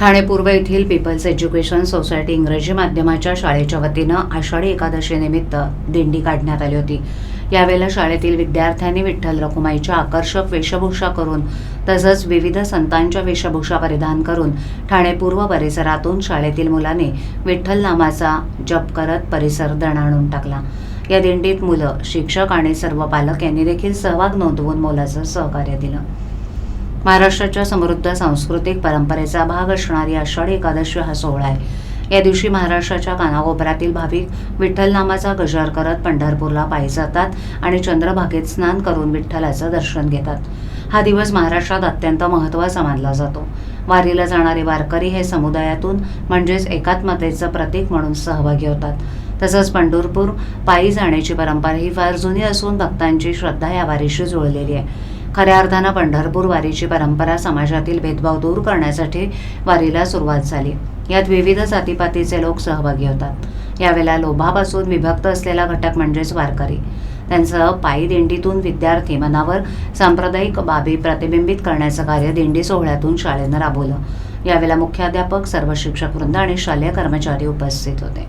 ठाणे पूर्व येथील people's education society इंग्रजी माध्यमाच्या शाळेच्या वतीनं आषाढी एकादशीनिमित्त दिंडी काढण्यात आली होती. यावेळेला शाळेतील विद्यार्थ्यांनी विठ्ठल रखुमाईच्या आकर्षक वेशभूषा करून तसंच विविध संतांच्या वेशभूषा परिधान करून ठाणे पूर्व परिसरातून शाळेतील मुलांनी विठ्ठल नामाचा जप करत परिसर दणाणून टाकला. या दिंडीत मुलं शिक्षक आणि सर्व पालक यांनी देखील सहभाग नोंदवून मोलाचं सहकार्य दिलं. महाराष्ट्राच्या समृद्ध सांस्कृतिक परंपरेचा भाग असणारी आषाढी एकादशी हा सोहळा आहे. या दिवशी महाराष्ट्राच्या कानाकोपऱ्यातील भाविक विठ्ठल नामाचा गजर करत पंढरपूरला पायी जातात आणि चंद्रभागेत स्नान करून विठ्ठलाचं दर्शन घेतात. हा दिवस महाराष्ट्रात अत्यंत महत्त्वाचा मानला जातो. वारीला जाणारे वारकरी हे समुदायातून म्हणजेच एकात्मतेचं प्रतीक म्हणून सहभागी होतात. तसंच पंढरपूर पायी जाण्याची परंपरा ही फार जुनी असून भक्तांची श्रद्धा या वारीशी जुळलेली आहे. खऱ्या अर्थानं पंढरपूर वारीची परंपरा समाजातील भेदभाव दूर करण्यासाठी वारीला सुरुवात झाली. यात विविध जातीपातीचे लोक सहभागी होतात. यावेळेला लोभापासून विभक्त असलेला घटक म्हणजेच वारकरी त्यांचं पायी दिंडीतून विद्यार्थी मनावर सांप्रदायिक बाबी प्रतिबिंबित करण्याचं कार्य दिंडी सोहळ्यातून शाळेनं राबवलं. यावेळेला मुख्याध्यापक सर्व शिक्षक वृंद आणि शालेय कर्मचारी उपस्थित होते.